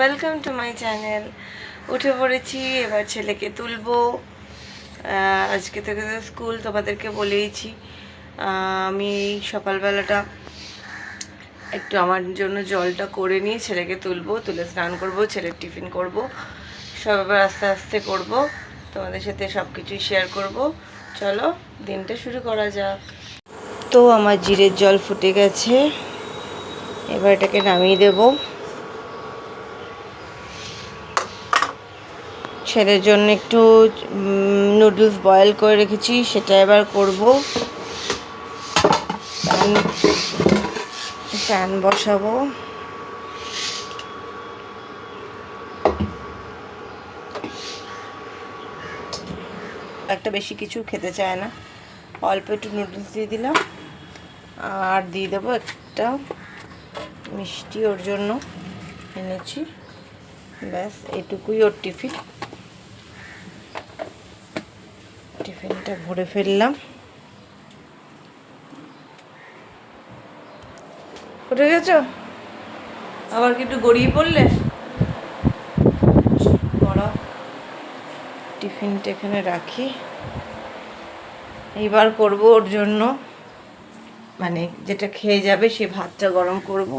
Welcome to my channel উঠে পড়েছি, এবার ছেলেকে তুলবো। আজকে থেকে তো স্কুল তোমাদেরকে বলেইছি। আমি এই সকালবেলাটা একটু আমার জন্য জলটা করে নিয়ে ছেলেকে তুলবো, তুলে স্নান করব, ছেলের টিফিন করব। সব এবার আস্তে আস্তে করব। তোমাদের সাথে সব কিছুই শেয়ার করব। চলো, দিনটা শুরু করা যাক। তো আমার জিরের জল ফুটে গেছে। এবার এটাকে নামিয়ে দেবো। ছেলের জন্য একটু নুডলস বয়েল করে রেখেছি, সেটা এবার করব। প্যান প্যান বসাবো। একটা বেশি কিছু খেতে চায় না। অল্প একটু নুডলস দিয়ে দিলাম। আর দিয়ে দেবো একটা মিষ্টি ওর জন্য এনেছি। ব্যাস, এটুকুই ওর টিফিন। টিফিনটা ভরে ফেললাম। উঠে গেছো? আবার কি একটু গড়িয়ে পড়লে? বড় টিফিনটা এখানে রাখি। এইবার করব ওর জন্য। মানে যেটা খেয়ে যাবে সে ভাতটা গরম করব।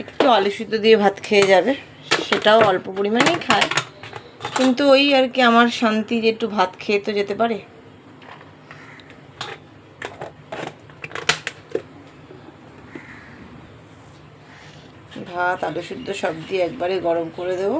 একটু আলু সিদ্ধ দিয়ে ভাত খেয়ে যাবে। সেটাও অল্প পরিমাণেই খায়। কিন্তু ওই আর কি আমার শান্তি যে একটু ভাত খেয়ে তো যেতে পারে। ভাত, আলু সিদ্ধ সব দিয়ে একবারে গরম করে দেবো।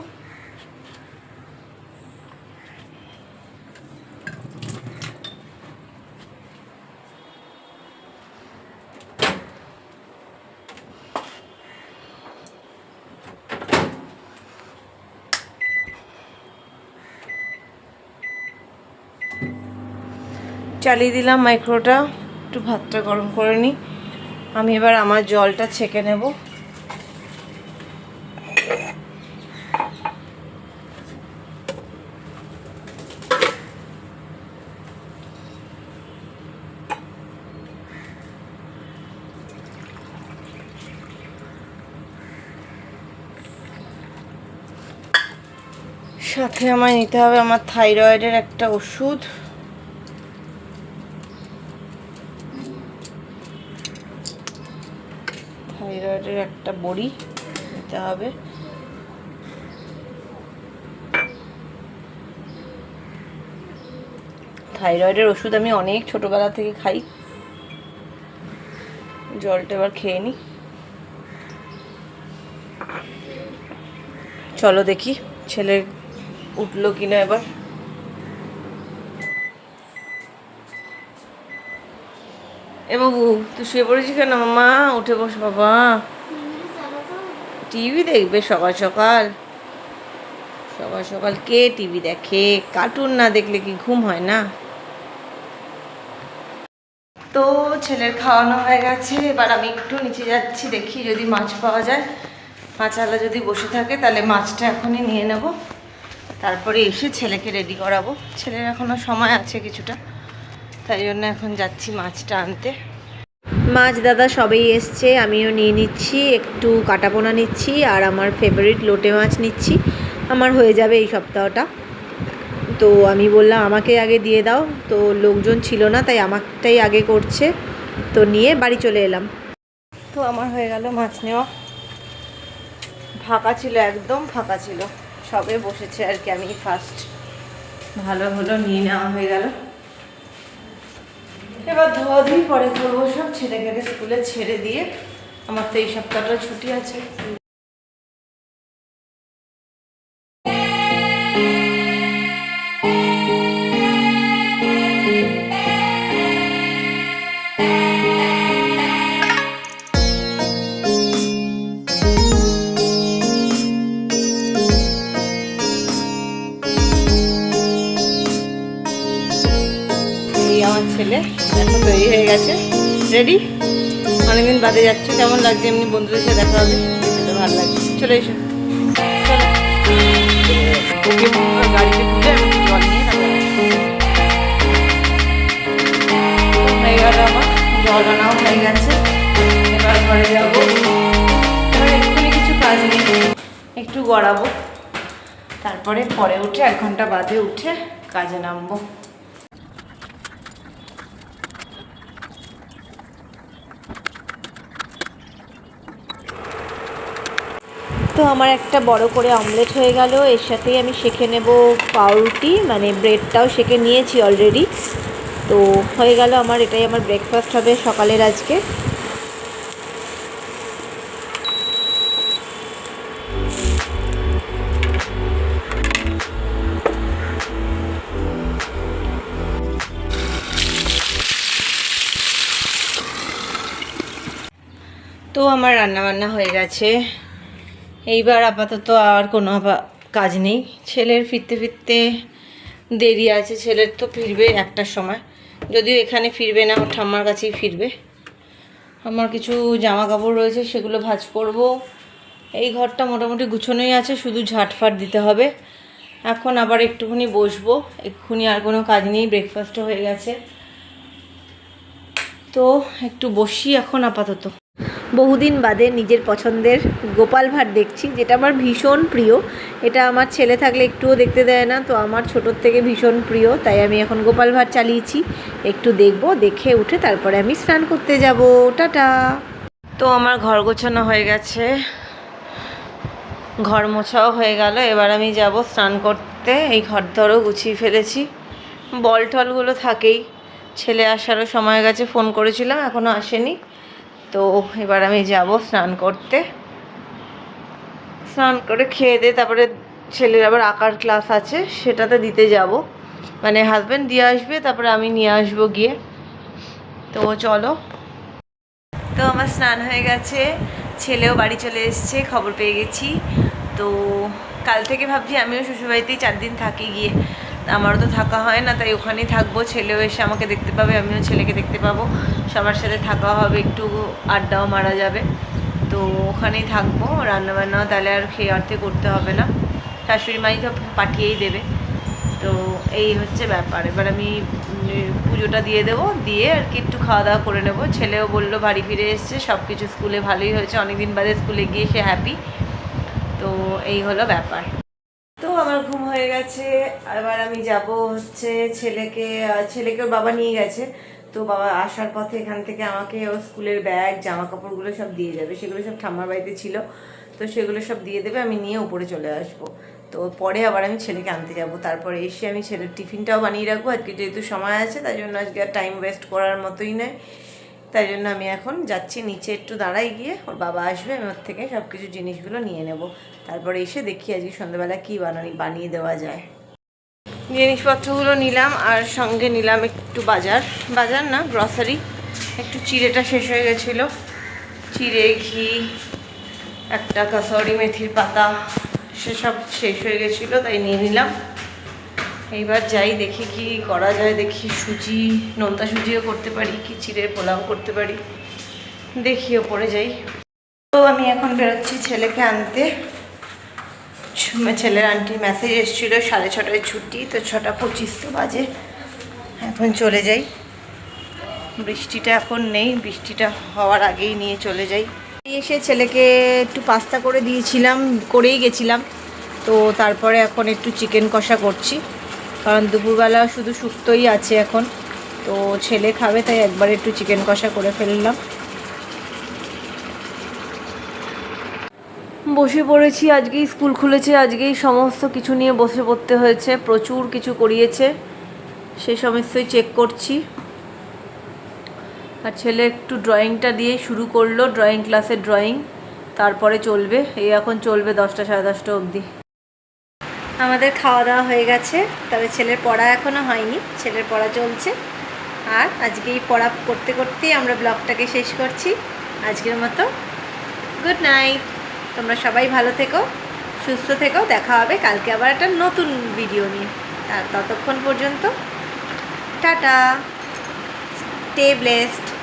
চালিয়ে দিলাম মাইক্রোটা। একটু ভাতটা গরম করে নিই আমি এবার আমার জলটা ছেঁকে নেব। সাথে আমায় নিতে হবে আমার থাইরয়েডের একটা ওষুধ। থাইরয়েডের একটা বড়ি নিতে হবে। থাইরয়েডের ওষুধ আমি অনেক ছোটবেলা থেকে খাই। জলটা এবার খেয়ে নিই চলো দেখি ছেলে উঠল কিনা এবার। এ বাবু, তুই শুয়ে পড়েছিস কেন? মামা উঠে বস বাবা। টিভি দেখবে সকাল সকাল। সকাল সকাল কে টিভি দেখে? কার্টুন না দেখলে কি ঘুম হয় না? তো ছেলের খাওয়ানো হয়ে গেছে। এবার আমি একটু নিচে যাচ্ছি, দেখি যদি মাছ পাওয়া যায়। মাছালা যদি বসে থাকে, তাহলে মাছটা এখনই নিয়ে নেব। তারপরে এসে ছেলেকে রেডি করাবো। ছেলের এখনও সময় আছে কিছুটা। তাই জন্য এখন যাচ্ছি মাছটা আনতে। মাছ দাদা সবেই এসছে আমিও নিয়ে নিচ্ছি একটু কাটাপোনা নিচ্ছি আর আমার ফেভারিট লোটে মাছ নিচ্ছি। আমার হয়ে যাবে এই সপ্তাহটা। তো আমি বললাম আমাকে আগে দিয়ে দাও। তো লোকজন ছিল না তাই আমারটাই আগে করছে। তো নিয়ে বাড়ি চলে এলাম। তো আমার হয়ে গেল মাছ নেওয়া। ফাঁকা ছিল একদম ফাঁকা ছিল। সবে বসেছে আর কি আমি ফার্স্ট ভালো হলো নিয়ে নেওয়া হয়ে গেল। এবার ধোয়া ধুই পরে করব, সব ছেলেকে স্কুলে ছেড়ে দিয়ে। আমার তো এই সপ্তাহটা ছুটি আছে। আমার এখন তৈরি হয়ে গেছে। রেডি অনেকদিন বাদে যাচ্ছে, কেমন লাগছে? এমনি বন্ধুদের সাথে দেখা হবে। ভালো লাগছে। চলে এসো। চলো। ওকে গাড়িতে তুলে আমি জল নিয়ে তারপরে আসব। জল আনাও হয়ে গেছে। এবার কিছু কাজ নেই। একটু গড়াবো। তারপরে পরে উঠে এক ঘণ্টা বাদে উঠে কাজে নামবো। তো আমার একটা বড় করে অমলেট হয়ে গেল। এর সাথেই আমি শেখে নেব পাউরুটি মানে ব্রেডটাও শেখে নিয়েছি অলরেডি তো হয়ে গেল আমার, এটাই আমার ব্রেকফাস্ট হবে সকালের আজকে। তো আমার রান্না বান্না হয়ে গেছে। এইবার আপাতত আর কোনো কাজ নেই। ছেলের ফিরতে ফিরতে দেরি আছে, ছেলের তো ফিরবে একটার সময়। যদিও এখানে ফিরবে না, ওর ঠাম্মার কাছেই ফিরবে। আমার কিছু জামা কাপড় রয়েছে, সেগুলো ভাঁজ করব। এই ঘরটা মোটামুটি গুছোনোই আছে, শুধু ঝাটফাট দিতে হবে। এখন আবার একটুখানি বসবো, এক্ষুনি আর কোনো কাজ নেই ব্রেকফাস্টও হয়ে গেছে। তো একটু বসি এখন আপাতত। বহুদিন বাদে নিজের পছন্দের গোপাল ভাট দেখছি, যেটা আমার ভীষণ প্রিয়। এটা আমার ছেলে থাকলে একটুও দেখতে দেয় না, তো আমার ছোটোর থেকে ভীষণ প্রিয়, তাই আমি এখন গোপাল ভাট চালিয়েছি। একটু দেখব, দেখে উঠে তারপরে আমি স্নান করতে যাব। টাটা! তো আমার ঘর গোছানো হয়ে গেছে। ঘর মোছাও হয়ে গেল, এবার আমি যাব স্নান করতে। এই ঘর ধরও গুছিয়ে ফেলেছি। বল টলগুলো থাকেই। ছেলে আসারও সময় গেছে, ফোন করেছিলাম, এখনও আসেনি। তো এবার আমি যাব স্নান করতে। স্নান করে খেয়ে দিয়ে তারপরে ছেলের আবার আঁকার ক্লাস আছে, সেটাতে দিতে যাব। মানে হাজব্যান্ড দিয়ে আসবে, তারপরে আমি নিয়ে আসব গিয়ে। তো চলো। তো আমার স্নান হয়ে গেছে, ছেলেও বাড়ি চলে এসেছে, খবর পেয়ে গেছি। তো কাল থেকে ভাবছি আমিও শ্বশুরবাড়িতেই চার দিন থাকি গিয়ে। আমারও তো থাকা হয় না, তাই ওখানেই থাকব। ছেলেও এসে আমাকে দেখতে পাবে, আমিও ছেলেকে দেখতে পাবো। সবার সাথে থাকা হবে, একটু আড্ডাও মারা যাবে। তো ওখানেই থাকব, রান্নাবান্নাও তাহলে আর খেয়ে অর্থে করতে হবে না। শাশুড়ি মাই তো পাঠিয়েই দেবে। তো এই হচ্ছে ব্যাপার। এবার আমি পুজোটা দিয়ে দেবো, দিয়ে আর কি একটু খাওয়া দাওয়া করে নেব। ছেলেও বলল বাড়ি ফিরে এসছে সব কিছু স্কুলে ভালোই হয়েছে। অনেকদিন বাদে স্কুলে গিয়ে সে হ্যাপি তো এই হলো ব্যাপার। আমার ঘুম হয়ে গেছে। এবার আমি যাব হচ্ছে ছেলেকে ছেলেকে বাবা নিয়ে গেছে। তো বাবা আসার পথে এখান থেকে আমাকে ও স্কুলের ব্যাগ জামা কাপড়গুলো সব দিয়ে যাবে। সেগুলো সব ঠাম্মার বাড়িতে ছিল। তো সেগুলো সব দিয়ে দেবে, আমি নিয়ে উপরে চলে আসব। তো পরে আবার আমি ছেলেকে আনতে যাব। তারপরে এসে আমি ছেলের টিফিনটাও বানিয়ে রাখব। আজকে যেহেতু সময় আছে, তাই জন্য আজকে আর টাইম ওয়েস্ট করার মতোই নয়। তাই জন্য আমি এখন যাচ্ছি নিচে একটু দাঁড়াই গিয়ে, ওর বাবা আসবে, আমি ওর থেকে সব কিছু জিনিসগুলো নিয়ে নেব। তারপরে এসে দেখি আজকে সন্ধ্যাবেলা কী বানানি, বানিয়ে দেওয়া যায়। জিনিসপত্রগুলো নিলাম, আর সঙ্গে নিলাম একটু বাজার। বাজার না গ্রসারি একটু চিড়েটা শেষ হয়ে গেছিল। চিড়ে, ঘি, একটা কাসৌরি, মেথির পাতা, সেসব শেষ হয়ে গেছিল, তাই নিয়ে নিলাম। এইবার যাই, দেখি কি করা যায়, দেখি সুজি, নোনতা সুজিও করতে পারি, কি চিড়ে পোলাও করতে পারি। দেখি, ওপরে যাই। তো আমি এখন বেরোচ্ছি ছেলেকে আনতে। ছেলের আন্টির মেসেজ এসেছিল সাড়ে ছটায় ছুটি, তো ছটা পঁচিশ তো বাজে। এখন চলে যাই। বৃষ্টিটা এখন নেই, বৃষ্টিটা হওয়ার আগেই নিয়ে চলে যাই। এসে ছেলেকে একটু পাস্তা করে দিয়েছিলাম, করেই গেছিলাম। তো তারপরে এখন একটু চিকেন কষা করছি। কারণ দুপুরবেলা শুধু শুক্তোই আছে এখন। তো ছেলে খাবে, তাই একবার একটু চিকেন কষা করে ফেললাম। বসে পড়েছি, আজকেই স্কুল খুলেছে, আজকেই সমস্ত কিছু নিয়ে বসে পড়তে হয়েছে, প্রচুর কিছু করিয়েছে। সে সমস্তই চেক করছি। আর ছেলে একটু ড্রয়িংটা দিয়ে শুরু করল ড্রয়িং ক্লাসের ড্রয়িং তারপরে চলবে, এই এখন চলবে দশটা, সাড়ে দশটা অবধি। আমাদের খাওয়া দাওয়া হয়ে গেছে। তবে ছেলের পড়া এখনও হয়নি, ছেলের পড়া চলছে। আর আজকে এই পড়া করতে করতেই আমরা ব্লগটাকে শেষ করছি। আজকের মতো গুড নাইট। তোমরা সবাই ভালো থেকো, সুস্থ থেকো। দেখা হবে কালকে আবার একটা নতুন ভিডিও নিয়ে। আর ততক্ষণ পর্যন্ত টাটা। Stay blessed